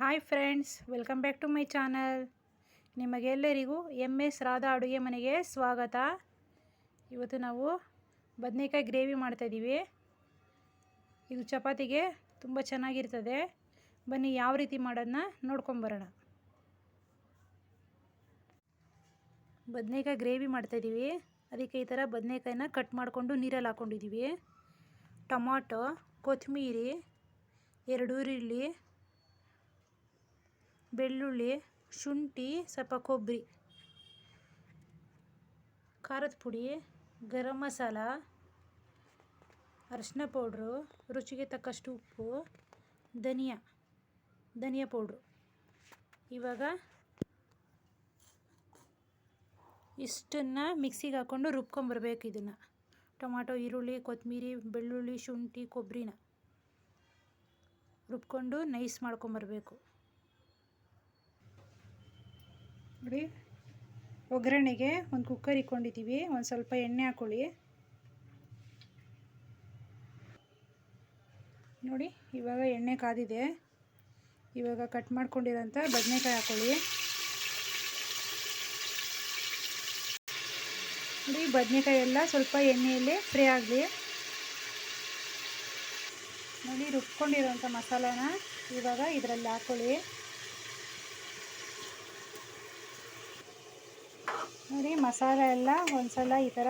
Hi friends welcome back to my channel ನಿಮಗೆಲ್ಲರಿಗೂ M S Radha ಅಡುಗೆ ಮನೆಗೆ ಸ್ವಾಗತ. ಇವತ್ತು ನಾವು ಬದನೆಕಾಯಿ ಗ್ರೇವಿ ಮಾಡ್ತಾಯಿದ್ದೀವಿ ಇದು ಚಪಾತಿಗೆ ತುಂಬ ಚೆನ್ನಾಗಿರ್ತದೆ. ಬನ್ನಿ ಯಾವ ರೀತಿ ಮಾಡೋದನ್ನ ನೋಡ್ಕೊಂಬರೋಣ ಬದನೆಕಾಯಿ ಗ್ರೇವಿ ಮಾಡ್ತಾಯಿದ್ದೀವಿ ಅದಕ್ಕೆ ಈ ಥರ ಬದನೆಕಾಯಿನ ಕಟ್ ಮಾಡಿಕೊಂಡು ನೀರಲ್ಲಿ ಹಾಕ್ಕೊಂಡಿದ್ದೀವಿ ಟೊಮಾಟೊ, ಕೊತ್ತಂಬರಿ, ಎರಡು ಈರುಳ್ಳಿ ಬೆಳ್ಳುಳ್ಳಿ, ಶುಂಠಿ, ಸ್ವಲ್ಪ ಕೊಬ್ಬರಿ, ಖಾರದ ಪುಡಿ, ಗರಂ ಮಸಾಲ, ಅರಿಶಿನ ಪೌಡ್ರು, ರುಚಿಗೆ ತಕ್ಕಷ್ಟು ಉಪ್ಪು, ಧನಿಯಾ ಧನಿಯಾ ಪೌಡ್ರು. ಇವಾಗ ಇಷ್ಟನ್ನು ಮಿಕ್ಸಿಗೆ ಹಾಕ್ಕೊಂಡು ರುಬ್ಕೊಂಬರ್ಬೇಕು ಇದನ್ನು. ಟೊಮಾಟೊ, ಈರುಳ್ಳಿ ಕೊತ್ತಂಬರಿ ಬೆಳ್ಳುಳ್ಳಿ, ಶುಂಠಿ, ಕೊಬ್ಬರಿನ ರುಬ್ಕೊಂಡು ನೈಸ್ ಮಾಡ್ಕೊಂಬರ್ಬೇಕು. ನೋಡಿ. ಒಗ್ಗರಣೆಗೆ ಒಂದು ಕುಕ್ಕರ್ ಇಕ್ಕೊಂಡಿದ್ದೀವಿ ಒಂದು ಸ್ವಲ್ಪ ಎಣ್ಣೆ ಹಾಕೊಳ್ಳಿ. ನೋಡಿ, ಇವಾಗ ಎಣ್ಣೆ ಕಾದಿದೆ. ಇವಾಗ ಕಟ್ ಮಾಡ್ಕೊಂಡಿರೋಂಥ ಬದನೆಕಾಯಿ ಹಾಕ್ಕೊಳ್ಳಿ ನೋಡಿ, ಬದನೆಕಾಯಿ ಎಲ್ಲ ಸ್ವಲ್ಪ ಎಣ್ಣೆಯಲ್ಲಿ ಫ್ರೈ ಆಗಲಿ. ನೋಡಿ, ರುಬ್ಕೊಂಡಿರೋಂಥ ಮಸಾಲಾನ ಇವಾಗ ಇದರಲ್ಲಿ ಹಾಕ್ಕೊಳ್ಳಿ ನೋಡಿ, ಮಸಾಲೆ ಎಲ್ಲ ಒಂದ್ಸಲ ಈ ಥರ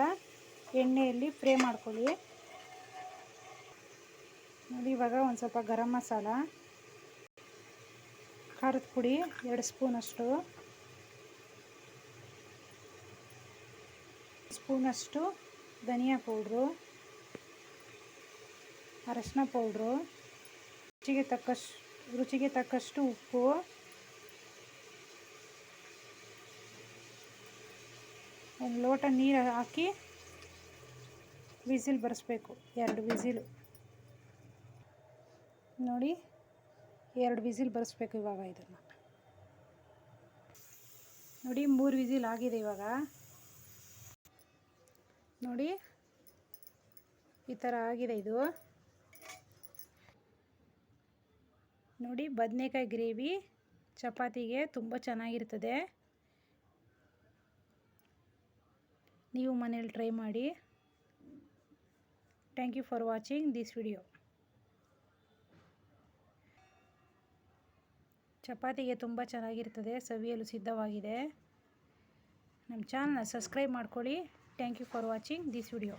ಎಣ್ಣೆಯಲ್ಲಿ ಫ್ರೈ ಮಾಡ್ಕೊಳ್ಳಿ. ನೋಡಿ, ಇವಾಗ ಒಂದು ಸ್ವಲ್ಪ ಗರಂ ಮಸಾಲ, ಖಾರದ ಪುಡಿ ಎರಡು ಸ್ಪೂನಷ್ಟು ಸ್ಪೂನಷ್ಟು ಧನಿಯಾ ಪೌಡ್ರು, ಅರಶಿನ ಪೌಡ್ರು, ರುಚಿಗೆ ತಕ್ಕಷ್ಟು ರುಚಿಗೆ ತಕ್ಕಷ್ಟು ಉಪ್ಪು ಒಂದು ಲೋಟ ನೀರು ಹಾಕಿ ವಿಸಿಲ್ ಬರೆಸ್ಬೇಕು, ಎರಡು ವಿಸಿಲು. ನೋಡಿ, ಎರಡು ವಿಸಿಲ್ ಬರೆಸ್ಬೇಕು ಇವಾಗ ಇದನ್ನು. ನೋಡಿ, ಮೂರು ವಿಸಿಲ್ ಆಗಿದೆ ಇವಾಗ. ನೋಡಿ, ಈ ಥರ ಆಗಿದೆ ಇದು. ನೋಡಿ, ಬದನೆಕಾಯಿ ಗ್ರೇವಿ ಚಪಾತಿಗೆ ತುಂಬ ಚೆನ್ನಾಗಿರ್ತದೆ. ನೀವು ಮನೇಲಿ ಟ್ರೈ ಮಾಡಿ. Thank you for watching this video ಚಪಾತಿಗೆ ತುಂಬ ಚೆನ್ನಾಗಿರ್ತದೆ, ಸವಿಯಲು ಸಿದ್ಧವಾಗಿದೆ. ನಮ್ಮ ಚಾನಲ್ನ ಸಬ್ಸ್ಕ್ರೈಬ್ ಮಾಡ್ಕೊಳ್ಳಿ. Thank you for watching this video